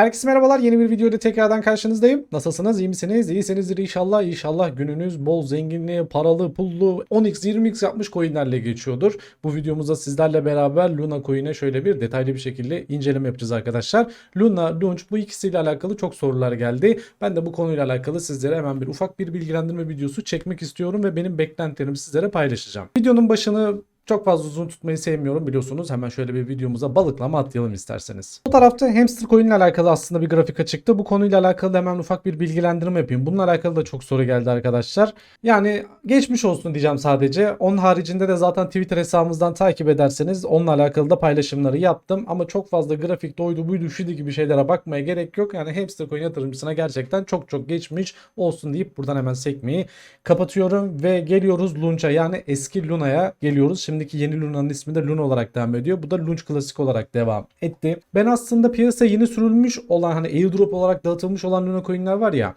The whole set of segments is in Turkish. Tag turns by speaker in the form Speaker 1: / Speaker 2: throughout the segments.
Speaker 1: Herkese merhabalar. Yeni bir videoda tekrardan karşınızdayım. Nasılsınız? İyi misiniz? İyisinizdir inşallah. İnşallah gününüz bol zenginliğe, paralı, pullu, 10x, 20x yapmış coinlerle geçiyordur. Bu videomuzda sizlerle beraber Luna coin'e şöyle bir detaylı bir şekilde inceleme yapacağız arkadaşlar. Luna, Launch bu ikisiyle alakalı çok sorular geldi. Ben de bu konuyla alakalı sizlere hemen bir ufak bir bilgilendirme videosu çekmek istiyorum ve benim beklentilerimi sizlere paylaşacağım. Videonun başını çok fazla uzun tutmayı sevmiyorum biliyorsunuz. Hemen şöyle bir videomuza balıklama atlayalım isterseniz. Bu tarafta hamster coin ile alakalı aslında bir grafik çıktı. Bu konuyla alakalı da hemen ufak bir bilgilendirme yapayım. Bununla alakalı da çok soru geldi arkadaşlar. Yani geçmiş olsun diyeceğim sadece. Onun haricinde de zaten Twitter hesabımızdan takip ederseniz onunla alakalı da paylaşımları yaptım. Ama çok fazla grafik doydu buydu şuydu gibi şeylere bakmaya gerek yok. Yani hamster coin yatırımcısına gerçekten çok çok geçmiş olsun deyip buradan hemen sekmeyi kapatıyorum ve geliyoruz Lunch'a yani eski Luna'ya geliyoruz. Şimdiki yeni Luna'nın ismi de Luna olarak devam ediyor. Bu da Lunch Klasik olarak devam etti. Ben aslında piyasaya yeni sürülmüş olan hani airdrop olarak dağıtılmış olan Luna coin'ler var ya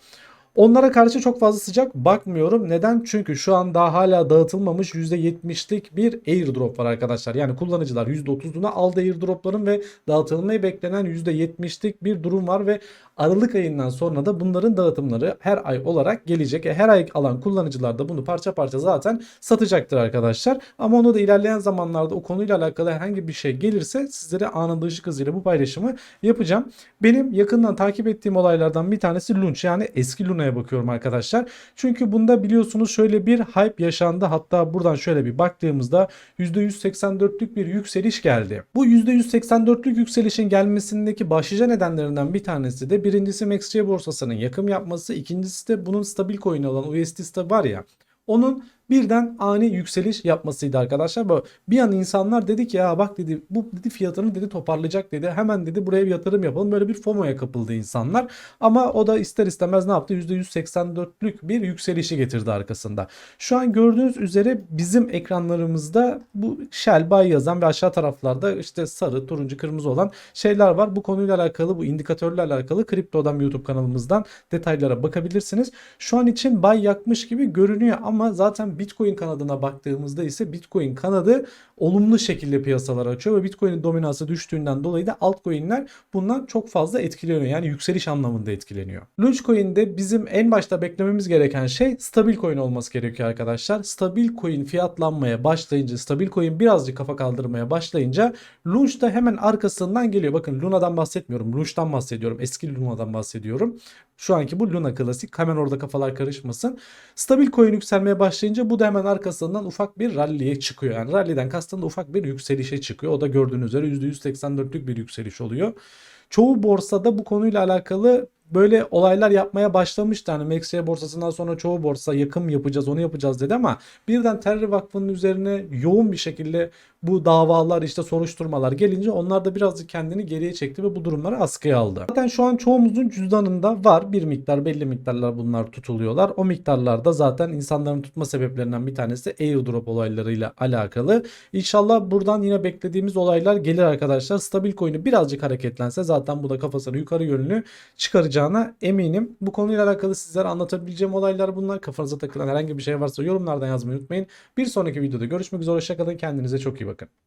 Speaker 1: Onlara karşı çok fazla sıcak bakmıyorum. Neden? Çünkü şu an daha hala dağıtılmamış %70'lik bir airdrop var arkadaşlar. Yani kullanıcılar %30'una aldı airdropların ve dağıtılmayı beklenen %70'lik bir durum var ve Aralık ayından sonra da bunların dağıtımları her ay olarak gelecek. E, Her ay alan kullanıcılar da bunu parça parça zaten satacaktır arkadaşlar. Ama onu da ilerleyen zamanlarda o konuyla alakalı herhangi bir şey gelirse sizlere anında ışık hızıyla bu paylaşımı yapacağım. Benim yakından takip ettiğim olaylardan bir tanesi Lunch yani eski Luna'ya bakıyorum arkadaşlar. Çünkü bunda biliyorsunuz şöyle bir hype yaşandı. Hatta buradan şöyle bir baktığımızda %184'lük bir yükseliş geldi. Bu %184'lük yükselişin gelmesindeki başlıca nedenlerinden bir tanesi de birincisi MaxC borsasının yakım yapması. ikincisi de bunun stabil coin olan USDT var ya onun birden ani yükseliş yapmasıydı arkadaşlar. Böyle bir an insanlar dedi ki ya bak dedi bu dedi fiyatını dedi toparlayacak dedi. Hemen dedi buraya bir yatırım yapalım. Böyle bir FOMO'ya kapıldı insanlar. Ama o da ister istemez ne yaptı? %184'lük bir yükselişi getirdi arkasında. Şu an gördüğünüz üzere bizim ekranlarımızda bu Shell Buy yazan ve aşağı taraflarda işte sarı, turuncu, kırmızı olan şeyler var. Bu konuyla alakalı bu indikatörlerle alakalı Kripto'dan YouTube kanalımızdan detaylara bakabilirsiniz. Şu an için buy yakmış gibi görünüyor ama zaten Bitcoin kanadına baktığımızda ise Bitcoin kanadı olumlu şekilde piyasalar açıyor ve Bitcoin'in dominansı düştüğünden dolayı da altcoin'ler bundan çok fazla etkileniyor. Yani yükseliş anlamında etkileniyor. Launchcoin'de bizim en başta beklememiz gereken şey stabil coin olması gerekiyor arkadaşlar. Stabil coin fiyatlanmaya başlayınca, stabil coin birazcık kafa kaldırmaya başlayınca Launch da hemen arkasından geliyor. Bakın Luna'dan bahsetmiyorum. Launch'tan bahsediyorum. Eski Luna'dan bahsediyorum. Şu anki bu Luna klasik. Hemen orada kafalar karışmasın. Stabil coin yükselmeye başlayınca bu da hemen arkasından ufak bir rally'ye çıkıyor. Yani rally'den kastım da ufak bir yükselişe çıkıyor. O da gördüğünüz üzere %184'lük bir yükseliş oluyor. Çoğu borsada bu konuyla alakalı böyle olaylar yapmaya başlamıştı. Hani MaxC borsasından sonra çoğu borsa yakım yapacağız onu yapacağız dedi ama birden Terri Vakfı'nın üzerine yoğun bir şekilde bu davalar işte soruşturmalar gelince onlar da birazcık kendini geriye çekti ve bu durumları askıya aldı. Zaten şu an çoğumuzun cüzdanında var bir miktar belli miktarlar bunlar tutuluyorlar. O miktarlarda zaten insanların tutma sebeplerinden bir tanesi airdrop olaylarıyla alakalı. İnşallah buradan yine beklediğimiz olaylar gelir arkadaşlar. Stabil coin'i birazcık hareketlense zaten bu da kafasını yukarı yönlü çıkaracağına eminim. Bu konuyla alakalı sizlere anlatabileceğim olaylar bunlar. Kafanıza takılan herhangi bir şey varsa yorumlardan yazmayı unutmayın. Bir sonraki videoda görüşmek üzere. Hoşçakalın. Kendinize çok iyi bakın. привыкать.